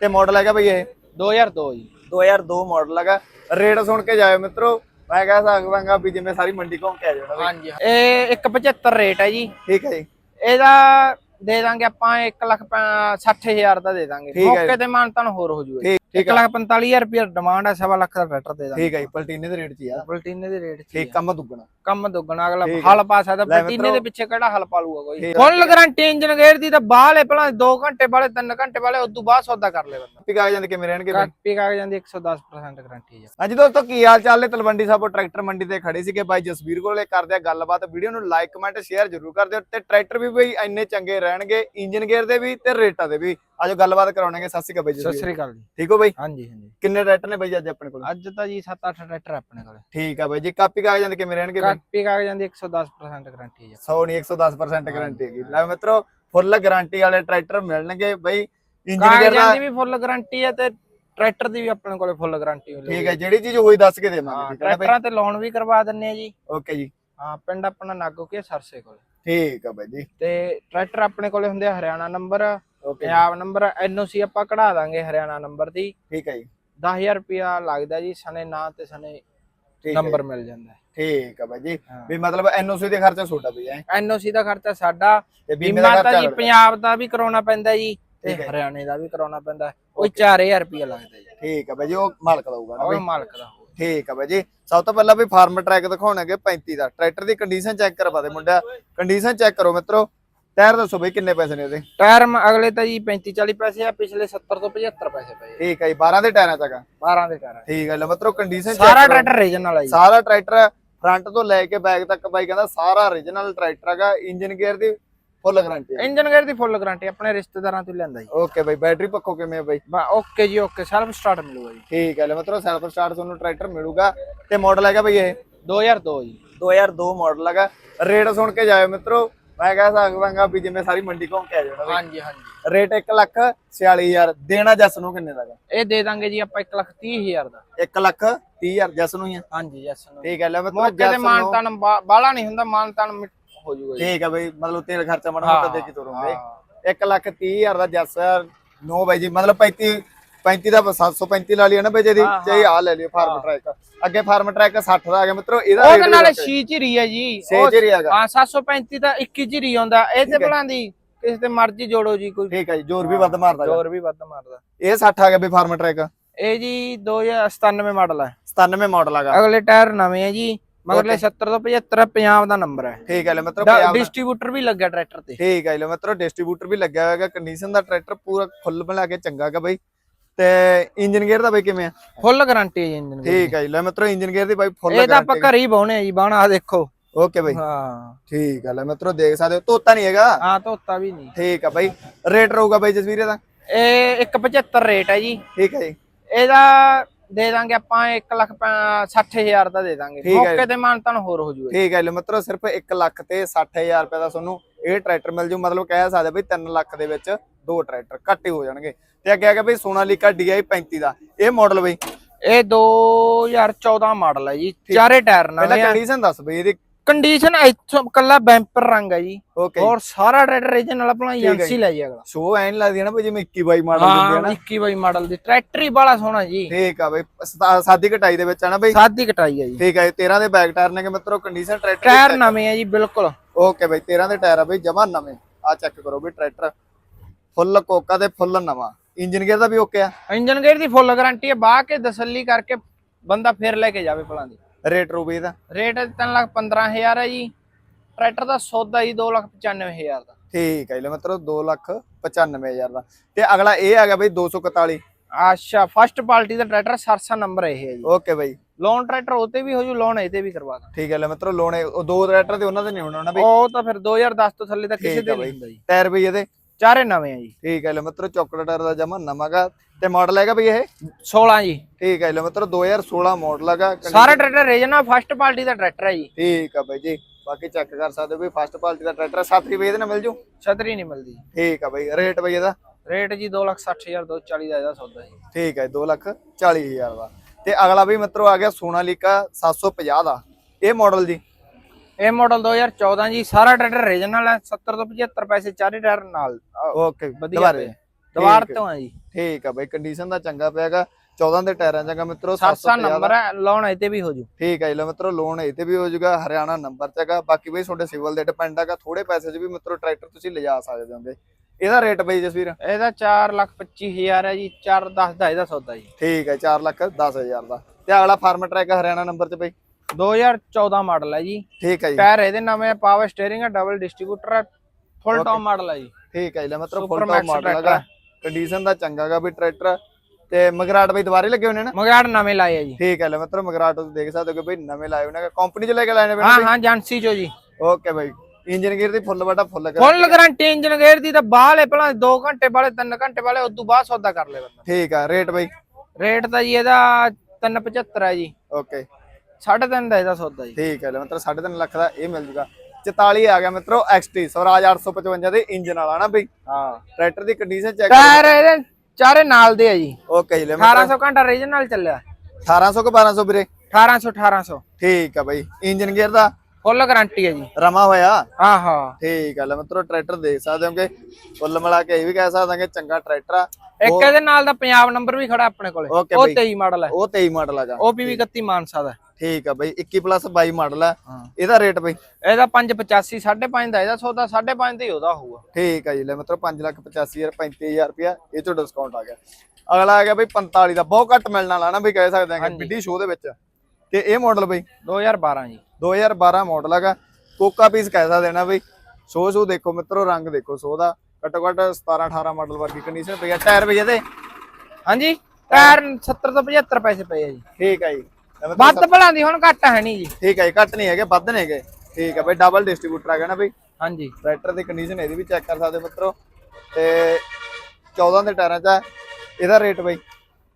ਤੇ ਮਾਡਲ ਹੈਗਾ ਬਈ ਇਹ? 2002 ਜੀ। 2002 ਮਾਡਲ ਹੈਗਾ। ਰੇਟ ਸੁਣ ਕੇ ਜਾਇਓ ਮਿੱਤਰੋ। ਮੈਂ ਕਹਿ ਸਕਦਾਗਾ ਵੀ ਜਿਵੇਂ ਸਾਰੀ ਮੰਡੀ ਘੁੰਮ ਕੇ ਆ ਜਾਣਾ ਹਾਂਜੀ ਇਹ 175 ਰੇਟ ਹੈ ਜੀ। ਠੀਕ ਹੈ ਜੀ। ਇਹਦਾ ਦੇ ਦਾਂਗੇ ਆਪਾਂ 1 ਲੱਖ 60000 ਦਾ ਦੇ ਦਾਂਗੇ। ਮੌਕੇ ਤੇ ਮਾਨਤਨ ਹੋਰ ਹੋ ਜੂਗਾ ਠੀਕ ਠੀਕ 1 ਲੱਖ 45000 ਰੁਪਏ ਡਿਮਾਂਡ ਹੈ ਸਵਾ ਲੱਖ ਦਾ ਟਰੈਕਟਰ ਦੇ ਦਾਂਗੇ ਠੀਕ ਹੈ ਜੀ ਪਲਟੀਨੇ ਦੇ ਰੇਟ 'ਚ ਆ। ਪਲਟੀਨੇ ਦੇ ਰੇਟ ਚ ਠੀਕ। ਕੰਮ ਦੁੱਗਣਾ। ਕੰਮ ਦੁੱਗਣਾ ਅਗਲਾ। ਹਲ ਪਾ ਸਕਦਾ। ਪਲਟੀਨੇ। ਦੇ ਪਿੱਛੇ ਕਿਹੜਾ ਹਲ ਪਾ ਲੂਗਾ ਕੋਈ। ਫੁੱਲ ਗਾਰੰਟੀ ਇੰਜਨ ਗੇਅਰ ਦੀ ਤਾਂ ਬਾਹਲੇ ਪਹਿਲਾਂ 2 ਘੰਟੇ ਵਾਲੇ 3 ਘੰਟੇ ਵਾਲੇ ਉਦੋਂ ਬਾਅਦ ਸੌਦਾ ਕਰ ਲੈ ਬੰਦਾ। ਪਿਕਾ ਜਾਂਦੇ ਕਿਵੇਂ ਰਹਿਣਗੇ ਬਈ ਕਾਪੀ ਕਾ ਜਾਂਦੀ 110% ਗਾਰੰਟੀ ਹੈ ਹਾਂਜੀ ਦੋਸਤੋ ਕੀ ਹਾਲ ਚਾਲ ਨੇ? ਤਲਵੰਡੀ ਸਾਬੋ ਟਰੈਕਟਰ ਮੰਡੀ ਤੇ ਖੜੇ ਸੀਗੇ। ਬਾਈ ਜਸਵੀਰ ਕੋਲੇ ਕਰਦੇ ਆ ਗੱਲਬਾਤ। ਵੀਡੀਓ ਨੂੰ ਲਾਈਕ ਕਮੈਂਟ ਸ਼ੇਅਰ ਜ਼ਰੂਰ ਕਰ ਦਿਓ ਤੇ ਟਰੈਕਟਰ ਵੀ ਬਈ ਇੰਨੇ ਚੰਗੇ ਰਹਿਣਗੇ ਇੰਜਨ ਗੇਅਰ ਦੇ ਵੀ ਤੇ ਰੇਟਾਂ ਦੇ ਵੀ। ਆਜੋ ਗੱਲਬਾਤ ਕਰਾਉਣਗੇ ਸਤਿ ਸ਼੍ਰੀ ਅਕਾਲ ਬਾਈ ਸਤਿ ਸ੍ਰੀ ਅਕਾਲ ਜੀ। ਠੀਕ ਹੋ ਬਾਈ? ਹਾਂਜੀ ਹਾਂਜੀ। ਕਿੰਨੇ ਟਰੈਕਟਰ ਨੇ ਬਾਈ ਅੱਜ ਆਪਣੇ ਕੋਲ? ਅੱਜ ਤਾਂ ਜੀ 7-8 ਟਰੈਕਟਰ ਆਪਣੇ ਕੋਲੇ। ਠੀਕ ਆ ਬਾਈ ਜੀ ਕਾਪੀ ਕਾਗਜ਼ਾਂ ਦੇ ਕਿਵੇਂ ਰਹਿਣਗੇ ਕਾਪੀ ਕਾ ਜਾਂਦੀ 110% ਗਾਰੰਟੀ ਹੈ 100 ਨਹੀਂ 110% ਗਾਰੰਟੀ ਹੈਗੀ। ਲੈ ਮਿੱਤਰੋ ਫੁੱਲ ਗਾਰੰਟੀ ਵਾਲੇ ਟਰੈਕਟਰ ਮਿਲਣਗੇ ਬਾਈ। ਇੰਜਨ ਗੇਅਰ ਦਾ ਕਾਗਜ਼ਾਂ ਦੀ ਵੀ ਫੁੱਲ ਗਾਰੰਟੀ ਹੈ ਤੇ ਟਰੈਕਟਰ ਦੀ ਵੀ ਆਪਣੇ ਕੋਲੇ ਫੁੱਲ ਗਾਰੰਟੀ ਮਿਲੇਗੀ ਠੀਕ ਹੈ ਜਿਹੜੀ ਚੀਜ਼ ਹੋਈ ਦੱਸ ਕੇ ਦੇਵਾਂਗੇ ਟਰੈਕਟਰਾਂ ਤੇ ਲੋਨ ਵੀ ਕਰਵਾ ਦਿੰਨੇ ਆ ਜੀ। ਓਕੇ ਜੀ। ਹਾਂ ਪਿੰਡ ਆਪਣਾ ਨਾਗੋ ਕੇ ਸਰਸੇ ਕੋਲ। ਠੀਕ ਆ ਬਾਈ ਜੀ। ਤੇ ਟਰੈਕਟਰ ਆਪਣੇ ਕੋਲੇ ਹੁੰਦੇ ਆ Haryana number. Punjab number NOC ਆਪਾਂ ਕਢਾ ਦਾਂਗੇ ਹਰਿਆਣਾ ਨੰਬਰ ਦੀ। ਠੀਕ ਹੈ ਜੀ। 10000 ਰੁਪਿਆ ਲੱਗਦਾ ਜੀ ਸਨੇ ਨਾਂ ਤੇ ਸਨੇ ਨੰਬਰ ਮਿਲ ਜਾਂਦਾ। ਠੀਕ ਆ ਬਾਈ ਜੀ। ਵੀ ਮਤਲਬ ਐਨਓਸੀ ਦੇ ਖਰਚਾ ਛੋਟਾ ਵੀ ਹੈ। ਐਨਓਸੀ ਦਾ ਖਰਚਾ ਸਾਡਾ। ਤੇ ਬੀਮੇ ਦਾ ਤਾਂ ਜੀ। ਪੰਜਾਬ ਦਾ ਵੀ ਕਰਾਉਣਾ ਪੈਂਦਾ ਜੀ ਤੇ। ਹਰਿਆਣੇ ਦਾ ਵੀ ਕਰਾਉਣਾ ਪੈਂਦਾ। ਉਹ 4000 ਰੁਪਿਆ ਲੱਗਦਾ ਜੀ। ਠੀਕ ਆ ਬਾਈ ਜੀ ਉਹ ਮਾਲਕ ਦਊਗਾ ਨਾ ਉਹ ਮਾਲਕ ਦਾ। ਠੀਕ ਆ ਬਾਈ ਜੀ। ਸਭ ਤੋਂ ਪਹਿਲਾਂ ਵੀ ਫਾਰਮ ਟਰੈਕ ਦਿਖਾਉਣਗੇ 35 ਦਾ। ਟਰੈਕਟਰ ਦੀ ਕੰਡੀਸ਼ਨ ਚੈੱਕ ਕਰਵਾ ਦੇ ਮੁੰਡਿਆ ਕੰਡੀਸ਼ਨ ਚੈੱਕ ਕਰੋ ਮਿੱਤਰੋ। ਟਾਇਰ ਦੱਸੋ ਬਈ ਕਿੰਨੇ ਪੈਸੇ ਨੇ ਇਹਦੇ ਟਾਇਰ ਮ- ਅਗਲੇ ਤਾਂ ਜੀ 35 40 ਪੈਸੇ ਆ ਪਿਛਲੇ 70 ਤੋਂ 75 ਪੈਸੇ ਪਏ ਠੀਕ ਆ ਜੀ 12 ਦੇ ਟਾਇਰਾਂ ਤੱਕ ਆ। 12 ਦੇ ਟਾਇਰ ਠੀਕ ਆ ਲੈ ਮਿੱਤਰੋ ਕੰਡੀਸ਼ਨ ਸਾਰਾ ਟਰੈਕਟਰ ਰੀਜਨ ਵਾਲਾ ਜੀ। ਸਾਰਾ ਟਰੈਕਟਰ ਫਰੰਟ ਤੋਂ ਲੈ ਕੇ ਬੈਕ ਤੱਕ ਬਾਈ ਕਹਿੰਦਾ ਸਾਰਾ origignal ਟਰੈਕਟਰ ਹੈਗਾ। ਇੰਜਨ ਗੇਅਰ ਦੀ ਫੁੱਲ ਗਾਰੰਟੀ ਇੰਜਨ ਗੇਅਰ ਦੀ ਫੁੱਲ ਗਾਰੰਟੀ ਆਪਣੇ ਰਿਸ਼ਤੇਦਾਰਾਂ ਤੋਂ ਲੈਂਦਾ ਜੀ। ਓਕੇ ਬਾਈ ਬੈਟਰੀ ਪੱਖੋਂ ਕਿਵੇਂ ਆ ਬਾਈ? ਬਾ ਓਕੇ ਜੀ ਓਕੇ ਸੈਲਫ ਸਟਾਰਟ ਮਿਲੂਗਾ ਜੀ। ਠੀਕ ਹੈ ਲੈ ਮਿੱਤਰੋ ਸੈਲਫ ਸਟਾਰਟ ਤੁਹਾਨੂੰ ਟਰੈਕਟਰ ਮਿਲੂਗਾ। ਤੇ ਮਾਡਲ ਹੈਗਾ ਬਈ ਇਹ? 2002 ਜੀ। 2002 ਮਾਡਲ ਹੈਗਾ। ਰੇਟ ਸੁਣ ਕੇ ਜਾਇਓ ਮਿੱਤਰੋ। ਮੈਂ ਕਹਿ ਸਕਦਾਗਾ ਵੀ ਜਿਵੇਂ ਸਾਰੀ ਮੰਡੀ ਘੁੰਮ ਕੇ ਆ ਜਾਣਾ ਹਾਂਜੀ ਹਾਂਜੀ। ਰੇਟ 1 ਲੱਖ 46000 ਦੇਣਾ ਜਸ ਨੂੰ ਕਿੰਨੇ ਦਾ ਇਹ ਦੇ ਦਾਂਗੇ ਜੀ ਆਪਾਂ 1 ਲੱਖ 30 ਹਜ਼ਾਰ ਦਾ। 1 ਲੱਖ 30000 ਜਸ ਨੂੰ ਹੀ ਹਾਂਜੀ ਯੈਸ ਨੂੰ। ਠੀਕ ਹੈ ਲੈ ਮੌਕੇ ਜਸ ਨੂੰ। ਮਾਨਤਾਨ ਬਾਲਾ ਨਹੀਂ ਹੁੰਦਾ ਮਾਨਤਾਨ ਹੋ ਜਾਊਗਾ ਜੀ। ਠੀਕ ਹੈ ਬਈ ਮਤਲਬ ਤੇਲ ਖਰਚਾ ਮਾੜਾ ਮੋਟਾ ਦੇ ਕੇ ਤੋਰੋਗੇ। ਹਾਂ। 1 ਲੱਖ 30000 ਦਾ ਜਸ ਨੋ ਬਾਈ ਜੀ ਮਤਲਬ 35 35 ਦਾ 735 ਲਾ ਲਿਆ ਨਾ ਬਈ ਜਿਹਦੀ ਚਾਹੀ ਆ ਲੈ ਲਿਓ ਫਾਰਮ ਟਰੈਕ। ਅੱਗੇ ਫਾਰਮ ਟਰੈਕ 60 ਦਾ ਆ ਗਿਆ ਮਿੱਤਰੋ ਇਹਦਾ ਉਹਦੇ ਨਾਲੇ ਦੱਸੋ। ਛੀ ਝਿਰੀ ਹੈ ਜੀ। ਛੇ ਉਹ- ਝਿਰੀ ਹੈਗਾ। ਹਾਂ 735 ਦਾ 21 ਝਿਰੀ ਆਉਂਦਾ। ਇਹ ਤੇ ਭਲਾਂ ਦੀ ਕਿਸੇ ਤੇ ਮਰਜ਼ੀ ਜੋੜੋ ਜੀ ਕੋਈ। ਠੀਕ ਹੈ ਜੀ ਜ਼ੋਰ ਵੀ ਵੱਧ ਮਾਰਦਾ। ਜ਼ੋਰ ਵੀ ਵੱਧ ਮਾਰਦਾ। ਇਹ 60 ਆ ਗਿਆ ਬਈ ਫਾਰਮ ਟਰੈਕ। ਇਹ ਜੀ 2097 ਮਾਡਲ ਹੈ 97 ਮਾਡਲ ਹੈਗਾ। ਅਗਲੇ ਟਾਇਰ ਨਵੇਂ ਹੈ ਜੀ। ਮਗਰਲੇ 70 ਤੋਂ 75 ਪੰਜਾਬ ਦਾ ਨੰਬਰ ਹੈ। ਠੀਕ ਹੈ ਲੈ ਮਿੱਤਰੋ ਪੰਜਾਬ ਦਾ- ਡਿਸਟ੍ਰੀਬਿਊਟਰ ਵੀ ਲੱਗਿਆ ਟਰੈਕਟਰ ਤੇ। ਠੀਕ ਹੈ ਲੈ ਮਿੱਤਰੋ ਡਿਸਟ੍ਰੀਬਿਊਟਰ ਵੀ ਲੱਗਿਆ ਹੋਇਆ ਹੈਗਾ। ਕੰਡੀਸ਼ਨ ਦਾ ਟਰੈਕਟਰ ਪੂਰਾ ਫੁੱਲ ਬਣਾ ਕੇ ਚੰਗਾ ਹੈਗਾ ਬਈ। ਤੇ ਇੰਜਨ ਗੇਅਰ ਦਾ ਬਈ ਕਿਵੇਂ ਆ? ਫੁੱਲ ਗਾਰੰਟੀ ਹੈ ਇੰਜਨ ਦੀ ਠੀਕ ਹੈ ਲੈ ਮਿੱਤਰੋ ਇੰਜਨ ਗੇਅਰ ਦੀ ਬਾਈ ਫੁੱਲ ਇਹ ਤਾਂ ਆਪਾਂ ਘਰ ਹੀ ਬਾਉਣੇ ਆ ਜੀ ਬਾਣਾ ਦੇਖੋ। ਓਕੇ ਬਾਈ। ਹਾਂ। ਠੀਕ ਹੈ ਲੈ ਮਿੱਤਰੋ ਦੇਖ ਸਕਦੇ ਹੋ ਤੋਤਾ ਨਹੀਂ ਹੈਗਾ। ਹਾਂ ਧੋਤਾ ਵੀ ਨਹੀਂ। ਠੀਕ ਹੈ ਬਾਈ ਰੇਟ ਰਹੂਗਾ ਬਾਈ ਜਸਵੀਰ ਇਹਦਾ ਇਹ 175 ਰੇਟ ਹੈ ਜੀ। ਠੀਕ ਹੈ ਜੀ। ਇਹਦਾ ਦੇ ਦਾਂਗੇ ਆਪਾਂ 1 ਲੱਖ 60000 ਦਾ ਦੇ ਦਾਂਗੇ। ਮੌਕੇ ਤੇ ਮਾਨਤਨ ਹੋਰ ਹੋ ਜੂਗਾ ਠੀਕ ਹੈ ਲੈ ਮਿੱਤਰੋ ਸਿਰਫ 1 ਲੱਖ ਤੇ 60000 ਰੁਪਏ ਦਾ ਤੁਹਾਨੂੰ ਇਹ ਟਰੈਕਟਰ ਮਿਲ ਜੂ। ਮਤਲਬ ਕਹਿ ਸਕਦੇ ਬਈ 3 ਲੱਖ ਦੇ ਵਿੱਚ ਦੋ ਟਰੈਕਟਰ ਘੱਟ ਹੀ ਜਾਣਗੇ। ਤੇ ਅੱਗੇ ਆ ਗਿਆ ਬਈ ਸੋਨਾਲੀਕਾ DI 35 ਦਾ। ਇਹ ਮਾਡਲ ਬਈ? ਇਹ 2014 ਮਾਡਲ ਹੈ ਜੀ। ਚਾਰੇ ਟਾਇਰ ਪਹਿਲਾਂ ਨਵੇਂ ਆ। ਕੰਡੀਸ਼ਨ ਦੱਸ ਬਈ ਇਹਦੀ ਕੰਡੀਸ਼ਨ ਇੱਥੋਂ ਕੱਲਾ ਬੈਂਪਰ ਰੰਗ ਹੈ ਜੀ। ਓਕੇ ਹੋਰ ਸਾਰਾ ਟਰੈਕਟਰ ਰੀਜਨਲ ਆਪਣਾ ਹੈ ਏਜੰਸੀ ਲੈ ਜੀ ਅਗਲਾ। ਸ਼ੋ ਐਨ ਲੱਗਦੀ ਹੈ ਨਾ ਬਈ ਜਿਵੇਂ 21 22 ਮਾਡਲ ਦਿੰਦੇ ਆ ਹਾਂ ਨਾ। 21 ਬਾਈ ਮਾਡਲ ਦੀ ਟਰੈਕਟਰ ਹੀ ਬੜਾ ਸੋਹਣਾ ਜੀ। ਠੀਕ ਆ ਬਈ ਸਾਦੀ ਕਟਾਈ ਦੇ ਵਿੱਚ ਆ ਨਾ ਬਈ। ਸਾਦੀ ਕਟਾਈ ਹੈ ਜੀ। ਠੀਕ ਹੈ 13 ਦੇ ਬੈਕ ਟਾਇਰ ਨੇ ਕਿ ਮਿੱਤਰੋ ਕੰਡੀਸ਼ਨ ਟਰੈਕਟਰ ਟਾਇਰ ਨਵੇਂ ਆ ਜੀ ਬਿਲਕੁਲ। ਓਕੇ ਬਈ 13 ਦੇ ਟਾਇਰ ਆ ਬਈ ਜਮਾ ਨਵੇਂ। ਆ ਚੈੱਕ ਕਰੋ ਬਈ ਟਰੈਕਟਰ ਫੁੱਲ ਕੋਕਾ ਤੇ ਫੁੱਲ ਨਵਾਂ। ਇੰਜਨ ਗੇਅਰ ਦਾ ਵੀ ਓਕੇ ਆ। ਇੰਜਨ ਗੇਅਰ ਦੀ ਫੁੱਲ ਗਾਰੰਟੀ ਹੈ ਬਾਹ ਕੇ ਤਸੱਲੀ ਕਰਕੇ ਬੰਦਾ ਫਿਰ ਲੈ ਕੇ ਜਾਵੇ ਭਲਾਂ ਦੀ। ਰੇਟ ਰੂ ਬਈ ਇਹਦਾ ਰੇਟ 3 ਲੱਖ 15000 ਹੈ ਜੀ। ਟਰੈਕਟਰ ਦਾ ਸੌਦਾ ਜੀ 2 ਲੱਖ 95000 ਦਾ। ਠੀਕ ਹੈ ਜੀ ਲੈ ਮਿੱਤਰੋ 2 ਲੱਖ 95000 ਦਾ। ਤੇ ਅਗਲਾ ਇਹ ਆ ਗਿਆ ਬਈ 241 ਅੱਛਾ ਫਸਟ ਪਾਰਟੀ ਦਾ ਟਰੈਕਟਰ ਸਰਸਾ ਨੰਬਰ ਇਹ ਹੈ ਜੀ। ਓਕੇ ਬਈ। ਲੋਨ ਟਰੈਕਟਰ ਉਤੇ ਵੀ ਹੋ ਜੂ ਲੋਨ ਇਹਤੇ ਵੀ ਕਰਵਾ ਦਾਂ ਠੀਕ ਹੈ ਲੈ ਮਿੱਤਰੋ ਲੋਨੇ ਉਹ ਦੋ ਟਰੈਕਟਰ ਤੇ ਉਹਨਾਂ ਦੇ ਨਹੀਂ ਹੋਣਾ ਨਾ ਬਈ। ਉਹ ਤਾਂ ਫਿਰ 2010 ਤੋਂ ਥੱਲੇ ਤਾਂ ਕਿਸੇ ਦੇ ਨਹੀਂ। ਹੁੰਦਾ ਜੀ। ਟਾਇਰ ਬਈ ਇਹਦੇ। ਚਾਰੇ ਨਵੇਂ ਆ ਜੀ। ਠੀਕ ਹੈ ਲੈ ਮਿੱਤਰੋ ਚੌਕਲੇਟ ਟਾਇਰ ਦਾ ਜਮਾ ਨਵਾਂਗਾ। ਤੇ ਮਾਡਲ ਹੈਗਾ ਬਈ ਇਹ? 16 ਜੀ। ਠੀਕ ਹੈ ਲੈ ਮਿੱਤਰੋ 2016 ਮਾਡਲ ਹੈਗਾ ਸਾਰਾ ਟਰੈਕਟਰ ਰੇਜਨਾ ਫਸਟ ਪਾਰਟੀ ਦਾ ਟਰੈਕਟਰ ਹੈ ਜੀ। ਠੀਕ ਆ ਬਾਈ ਜੀ ਬਾਕੀ ਚੈੱਕ ਕਰ ਸਕਦੇ ਹੋ ਵੀ ਫਸਟ ਕੁਆਲਿਟੀ ਦਾ ਟਰੈਕਟਰ 7 ਰੁਪਏ ਦੇ ਨਾਲ ਮਿਲ ਜੂ? ਛਤਰੀ ਨਹੀਂ ਮਿਲਦੀ। ਠੀਕ ਆ ਬਾਈ ਰੇਟ ਬਈ ਇਹਦਾ? ਰੇਟ ਜੀ 260000 240 ਦਾ ਇਹਦਾ ਸੌਦਾ ਜੀ। ਠੀਕ ਹੈ 2 ਲੱਖ 40 ਹਜ਼ਾਰ ਦਾ। ਤੇ ਅਗਲਾ ਵੀ ਮਿੱਤਰੋ ਆ ਗਿਆ ਸੋਨਾਲੀਕਾ 750 ਦਾ। ਇਹ ਮਾਡਲ ਜੀ? ਇਹ ਮਾਡਲ 2014 ਜੀ ਸਾਰਾ ਟਰੈਕਟਰ ਰੀਜਨਲ ਹੈ 70 ਤੋਂ 75 ਪੈਸੇ ਚਾਰੇ ਟਾਇਰ ਨਾਲ। ਓਕੇ ਵਧੀਆ। ਦਵਾਰ। ਤੋਂ ਆ ਜੀ। ਠੀਕ ਆ ਬਈ ਕੰਡੀਸ਼ਨ ਦਾ ਚੰਗਾ ਪਿਆਗਾ 14 ਦੇ ਟਾਇਰਾਂ ਚੰਗਾ ਮਿੱਤਰੋ ਸਰਸਾ 750 ਨੰਬਰ ਹੈ ਲੋਨ ਇਹ ਤੇ ਵੀ ਹੋ ਜੂ। ਠੀਕ ਹੈ ਜੀ ਮਿੱਤਰੋ ਲੋਨ ਇਹ ਤੇ ਵੀ ਹੋ ਜਾਊਗਾ ਹਰਿਆਣਾ ਨੰਬਰ ਚ ਹੈਗਾ। ਬਾਕੀ ਬਈ ਤੁਹਾਡੇ ਸਿਵਲ ਦੇ ਡਿਪੈਂਡ ਹੈਗਾ ਥੋੜੇ ਪੈਸੇ 'ਚ ਵੀ ਮਿੱਤਰੋ ਟਰੈਕਟਰ ਤੁਸੀਂ ਲਿਜਾ ਸਕਦੇ ਹੋਗੇ ਇਹਦਾ ਰੇਟ ਬਈ ਜਸਵੀਰ? ਇਹਦਾ 4 ਲੱਖ 25 ਹਜ਼ਾਰ ਹੈ ਜੀ 4 10 ਦਾ ਇਹਦਾ ਸੌਦਾ ਜੀ। ਠੀਕ ਹੈ 4 ਲੱਖ 10000 ਦਾ। ਤੇ ਅਗਲਾ ਫਾਰਮ ਟਰੈਕ ਹਰਿਆਣਾ ਨੰਬਰ ਚ ਬਈ? 2014 ਮਾਡਲ ਹੈ ਜੀ। ਠੀਕ ਹੈ ਜੀ। ਟਾਇਰ ਇਹਦੇ ਨਵੇਂ ਪਾਵਰ ਸਟੀਅਰਿੰਗ ਹੈ ਡਬਲ ਡਿਸਟ੍ਰੀਬਿਊਟਰ ਹੈ ਫੁੱਲ. ਟੌਪ ਮਾਡਲ ਹੈ ਜੀ। ਠੀਕ ਹੈ ਜੀ ਲੈ Super ਫੁੱਲ ਟੌਪ ਮਾਡਲ ਹੈਗਾ। ਕੰਡੀਸ਼ਨ ਦਾ ਚੰਗਾ ਹੈਗਾ ਵੀ ਟਰੈਕਟਰ ਤੇ ਮਗਰਾਟ ਬਈ ਦੁਬਾਰੇ ਲੱਗੇ ਹੋਣੇ ਨਾ? ਮਗਾੜ ਨਵੇਂ ਲਾਏ ਆ ਜੀ। ਠੀਕ ਹੈ ਲੈ ਮਿੱਤਰੋ ਮਗਰਾਟ ਤੁਸੀਂ ਦੇਖ ਸਕਦੇ ਹੋ ਕਿ ਬਈ ਨਵੇਂ ਲਾਏ ਹੋਣੇ ਕੰਪਨੀ ਚ ਲੈ ਕੇ ਲਾਏ ਨੇ ਹਾਂ ਹਾਂ ਏਜੰਸੀ ਚੋ ਜੀ। ਓਕੇ ਬਈ ਇੰਜਨ ਗੇਅਰ ਦੀ ਫੁੱਲ ਬਟਾ ਫੁੱਲ ਕਰ ਫੁੱਲ ਗਾਰੰਟੀ ਇੰਜਨ ਗੇਅਰ ਦੀ ਤਾਂ ਬਾਹਲੇ ਪਹਿਲਾਂ 2 ਘੰਟੇ ਵਾਲੇ 3 ਘੰਟੇ ਵਾਲੇ ਉਦੋਂ ਬਾਅਦ ਸੌਦਾ ਕਰ ਲੈ ਬੰਦਾ। ਠੀਕ ਆ ਰੇਟ ਬਈ? ਰੇਟ ਤਾਂ ਜੀ ਇਹਦਾ 375 ਹੈ ਜੀ। ਓਕੇ 3.5 ਦਾ ਇਹਦਾ ਸੌਦਾ ਜੀ। ਠੀਕ ਹੈ ਲੈ ਮਿੱਤਰੋ 3.5 ਲੱਖ ਦਾ ਇਹ ਮਿਲ ਜੂਗਾ। 44 ਆ ਗਿਆ ਮਿੱਤਰੋ XT ਸਵਰਾਜ 855 ਦੇ ਇੰਜਨ ਵਾਲਾ ਨਾ ਬਈ? ਹਾਂ। ਟਰੈਕਟਰ ਦੀ ਕੰਡੀਸ਼ਨ ਚੈੱਕ ਟਾਇਰ ਇਹਦੇ ਚਾਰੇ ਨਾਲ ਦੇ ਆ ਜੀ। ਓਕੇ ਜੀ ਲੈ ਮਿੱਤਰੋ। 1800 ਘੰਟਾ ਰੀਜਨਲ ਚੱਲਿਆ। 1800 ਕਿ 1200 ਵੀਰੇ? 1800 1800 ਠੀਕ ਆ ਬਈ। ਇੰਜਨ ਗੇਅਰ ਦਾ? ਫੁੱਲ ਗਾਰੰਟੀ ਹੈ ਜੀ। ਰਮਾ ਹੋਇਆ? ਹਾਂ ਹਾਂ ਠੀਕ ਆ ਲੈ ਮਿੱਤਰੋ ਟਰੈਕਟਰ ਦੇਖ ਸਕਦੇ ਹੋਗੇ। ਫੁੱਲ ਮਿਲਾ ਕੇ ਇਹ ਵੀ ਕਹਿ ਸਕਦੇ ਹਾਂ ਕਿ ਚੰਗਾ ਟਰੈਕਟਰ ਆ। ਇੱਕ ਇਹਦੇ ਨਾਲ ਦਾ ਪੰਜਾਬ ਨੰਬਰ ਵੀ ਖੜਾ ਆਪਣੇ ਕੋਲੇ। ਉਹ ਬਈ। 23 ਮਾਡਲ ਹੈ ਉਹ 23 ਮਾਡਲ ਹੈਗਾ OPV 31 ਮਾਨਸਾ ਦਾ। ਠੀਕ ਆ ਬਈ 21 ਪਲੱਸ 22 ਮਾਡਲ ਆ। ਇਹਦਾ ਰੇਟ ਬਈ? ਇਹਦਾ 585 5.5 ਦਾ ਇਹਦਾ ਸੌਦਾ 5.5 ਦਾ ਹੀ ਉਹਦਾ ਹੋਊਗਾ। ਠੀਕ ਆ ਜੀ ਲੈ ਮਿੱਤਰੋ 5 ਲੱਖ 85000 35000 ਰੁਪਿਆ ਇਹ ਚੋਂ ਡਿਸਕਾਊਂਟ ਆ ਗਿਆ। ਅਗਲਾ ਆ ਗਿਆ ਬਈ 45 ਦਾ ਬਹੁਤ ਘੱਟ ਮਿਲਣ ਵਾਲਾ ਨਾ ਬਈ ਕਹਿ ਸਕਦੇ ਹਾਂਜੀ। ਬਿੱਡੀ ਸ਼ੋਅ ਦੇ ਵਿੱਚ। ਤੇ ਇਹ ਮਾਡਲ ਬਈ? 2012 ਜੀ। 2012 ਮਾਡਲ ਹੈਗਾ। ਕੋਕਾ ਪੀਸ ਕਹਿ ਸਕਦੇ ਨਾ ਬਈ। ਸੋ ਸੋ ਦੇਖੋ ਮਿੱਤਰੋ ਰੰਗ ਦੇਖੋ ਸੋ ਦਾ। ਘੱਟੋ ਘੱਟ 17 18 ਮਾਡਲ ਵਰਗੀ ਕੰਡੀਸ਼ਨ ਪਈ ਆ। ਟਾਇਰ ਬਈ ਇਹਦੇ ਹਾਂਜੀ ਟਾਇਰ 70 ਤੋਂ 75 ਪੈਸੇ ਪਏ ਆ ਜੀ। ਠੀਕ ਆ ਜੀ। ਵੱਧ ਭਲਾਂ ਦੀ ਹੁਣ ਘੱਟ ਹੈ ਨਹੀਂ ਜੀ। ਠੀਕ ਹੈ ਜੀ ਘੱਟ ਨਹੀਂ ਹੈਗੇ ਵੱਧ ਨੇ ਹੈਗੇ ਠੀਕ ਹੈ ਬਈ ਡਬਲ ਡਿਸਟ੍ਰੀਬਿਊਟਰ ਹੈਗਾ ਨਾ ਬਈ। ਹਾਂਜੀ। ਟਰੈਕਟਰ ਦੀ ਕੰਡੀਸ਼ਨ ਇਹਦੀ ਵੀ ਚੈੱਕ ਕਰ ਸਕਦੇ ਮਿੱਤਰੋ। ਤੇ 14 ਦੇ ਟਾਇਰਾਂ 'ਚ ਆ। ਇਹਦਾ ਰੇਟ ਬਈ?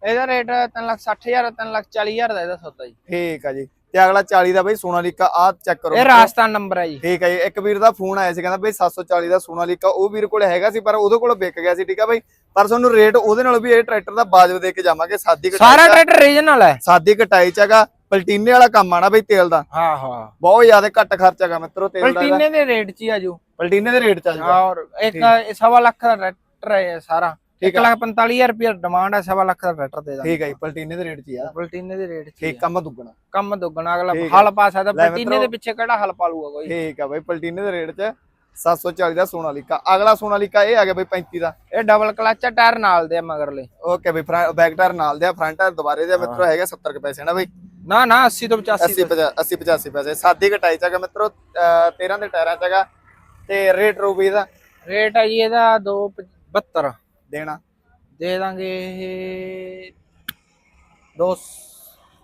ਇਹਦਾ ਰੇਟ 3 ਲੱਖ 60 ਹਜ਼ਾਰ 3 ਲੱਖ 40 ਹਜ਼ਾਰ ਦਾ ਇਹਦਾ ਸੌਦਾ ਜੀ। ਠੀਕ ਆ ਜੀ। ਤੇ ਅਗਲਾ 40 ਦਾ ਬਈ ਸੋਨਾਲੀਕਾ ਆ ਚੈੱਕ ਕਰੋ ਇਹ ਰਾਜਸਥਾਨ ਨੰਬਰ ਹੈ ਜੀ। ਠੀਕ ਹੈ ਜੀ ਇੱਕ ਵੀਰ ਦਾ ਫੋਨ ਆਇਆ ਸੀ ਕਹਿੰਦਾ ਬਈ 740 ਦਾ ਸੋਨਾਲੀਕਾ ਉਹ ਵੀਰ ਕੋਲ ਹੈਗਾ ਸੀ ਪਰ ਉਹਦੇ ਕੋਲ ਵਿਕ ਗਿਆ ਸੀ ਠੀਕ ਆ ਬਈ। ਪਰ ਤੁਹਾਨੂੰ ਰੇਟ ਉਹਦੇ ਨਾਲ ਵੀ ਇਹ ਟਰੈਕਟਰ ਦਾ ਬਾਜਬ ਦੇ ਕੇ ਜਾਵਾਂਗੇ ਸਾਦੀ ਕਟਾਈ ਸਾਰਾ ਟਰੈਕਟਰ ਰੀਜਨਲ ਹੈ। ਸਾਦੀ ਕਟਾਈ ਚ ਹੈਗਾ ਪਲਟੀਨੇ ਵਾਲਾ ਕੰਮ ਆ ਨਾ ਬਈ ਤੇਲ ਦਾ। ਹਾਂ ਹਾਂ। ਬਹੁਤ ਜ਼ਿਆਦਾ ਘੱਟ ਖਰਚ ਹੈਗਾ ਮਿੱਤਰੋ ਤੇਲ ਦਾ। ਪਲਟੀਨੇ ਦੇ ਰੇਟ 'ਚ ਹੀ ਆਜੂ ਪਲਟੀਨੇ ਦੇ ਰੇਟ ਚ ਆ ਜਾਊਗਾ ਔਰ ਇੱਕ ਇਹ ਸਵਾ ਲੱਖ ਦਾ ਟਰੈਕਟਰ ਹੈ ਸਾਰਾ। 1 ਲੱਖ 45000 ਰੁਪਏ ਡਿਮਾਂਡ ਹੈ ਸਵਾ ਲੱਖ ਦਾ ਟਰੈਕਟਰ ਦੇ ਦਾਂਗੇ ਠੀਕ ਹੈ ਜੀ ਪਲਟੀਨੇ ਦੇ ਰੇਟ ਚ ਆ। ਪਲਟੀਨੇ ਦੇ ਰੇਟ 'ਚ ਠੀਕ ਆ। ਕੰਮ ਦੁੱਗਣਾ। ਕੰਮ ਦੁੱਗਣਾ ਅਗਲਾ। ਹਲ ਪਾ ਸਕਦਾ ਪਲਟੀਨੇ ਦੇ। ਪਿੱਛੇ ਕਿਹੜਾ ਹਲ ਪਾ ਲੂਗਾ ਕੋਈ? ਠੀਕ ਆ ਬਈ ਪਲਟੀਨੇ ਦੇ ਰੇਟ ਚ 740 ਦਾ ਸੋਨਾਲੀਕਾ। ਅਗਲਾ ਸੋਨਾਲੀਕਾ ਇਹ ਆ ਗਿਆ ਬਈ 35 ਦਾ। ਇਹ ਡਬਲ ਕਲਚ ਟਾਇਰ ਨਾਲ ਦੇ ਆ ਮਗਰਲੇ। ਓਕੇ ਬਈ ਬੈਕ ਟਾਇਰ ਨਾਲ ਦੇ ਆ ਫਰੰਟ ਟਾਇਰ ਦੁਬਾਰੇ ਦੇ ਆ। ਮਿੱਤਰੋ ਹੈਗਾ 70 ਕੇ ਪੈਸੇ ਨਾ ਬਈ? ਨਾ ਨਾ 80 ਤੋਂ 85 80 80 85 ਪੈਸੇ। ਸਾਦੀ ਕਟਾਈ ਚ ਹੈਗਾ ਮਿੱਤਰੋ ਅਹ 13 ਦੇ ਟਾਇਰਾਂ ਚ ਹੈਗਾ ਤੇ ਰੇਟ ਰੂ ਵੀ ਇਹਦਾ ਰੇਟ ਹੈ ਜੀ ਇਹਦਾ 272 ਦੇਣਾ। ਦੇ ਦਾਂਗੇ ਇਹ 2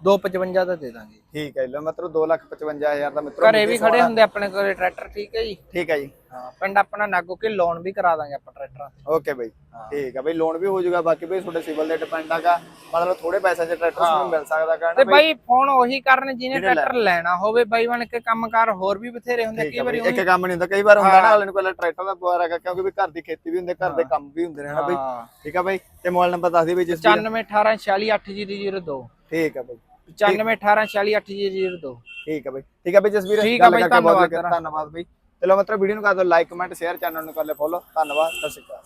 255 ਦਾ ਦੇ ਦਾਂਗੇ। ਠੀਕ ਹੈ ਲੋ ਮਿੱਤਰੋ 255000 ਦਾ ਮਿੱਤਰੋ ਘਰੇ ਵੀ ਖੜੇ ਹੁੰਦੇ ਆਪਣੇ ਕੋਲੇ ਟਰੈਕਟਰ ਠੀਕ ਹੈ ਜੀ? ਠੀਕ ਹੈ ਜੀ ਹਾਂ। ਪਿੰਡ ਆਪਣਾ ਨਾਗੋ ਕੇ ਲੋਨ ਵੀ ਕਰਾ ਦਾਂਗੇ ਆਪਾਂ ਟਰੈਕਟਰਾਂ ਤੇ। ਓਕੇ ਬਈ ਠੀਕ ਆ ਬਈ ਲੋਨ ਵੀ ਹੋ ਜਾਊਗਾ ਬਾਕੀ ਬਈ ਤੁਹਾਡੇ ਸਿਵਲ ਦੇ ਡਿਪੈਂਡ ਹੈਗਾ। ਮਤਲਬ ਥੋੜੇ ਪੈਸੇ ਚ ਟਰੈਕਟਰ ਤੁਹਾਨੂੰ ਮਿਲ ਸਕਦਾ ਤੇ ਕਰਨਾ ਬਾਈ। ਫੋਨ ਉਹੀ ਕਰਨ ਜਿਹਨੇ ਟਰੈਕਟਰ ਲੈਣਾ। ਹੋਵੇ ਬਾਈ ਬਣ ਕੇ ਕੰਮਕਾਰ ਹੋਰ ਵੀ ਬਥੇਰੇ ਹੁੰਦੇ ਕਈ ਹੈ ਵਾਰੀ ਇੱਕ ਕੰਮ ਨਹੀਂ ਹੁੰਦਾ ਕਈ ਵਾਰ ਹੁੰਦਾ ਹਾਂ। ਨਾ ਅਗਲੇ ਨੂੰ ਪਹਿਲਾਂ ਟਰੈਕਟਰ ਦਾ ਪੁਆਰ ਹੈਗਾ ਕਿਉਂਕਿ ਵੀ ਘਰ ਦੀ ਖੇਤੀ ਵੀ ਹੁੰਦੀ ਘਰ ਦੇ ਕੰਮ ਵੀ ਹੁੰਦੇ ਨੇ ਹਨਾ ਬਈ? ਹਾਂ। ਠੀਕ ਆ ਬਈ ਤੇ ਮੋਬਾਈਲ ਨੰਬਰ ਦੱਸ ਦੇ ਬਈ ਜਿਸ 9518468002 ਠੀਕ ਆ ਬਈ। 9518468002 ਠੀਕ ਆ ਬਈ। ਠੀਕ ਆ ਬਈ ਜਸਵੀਰ ਠੀਕ ਬਈ, ਬਹੁਤ ਧੰਨਵਾਦ। ਧੰਨਵਾਦ ਬਈ। ਚਲੋ ਮਤਲਬ ਵੀਡੀਓ ਨੂੰ ਕਰ ਦਿਓ ਲਾਈਕ ਕਮੈਂਟ ਸ਼ੇਅਰ ਚੈਨਲ ਨੂੰ ਕਰ ਲਿਓ ਫੋਲੋ ਧੰਨਵਾਦ ਸਤਿ ਸ਼੍ਰੀ ਅਕਾਲ।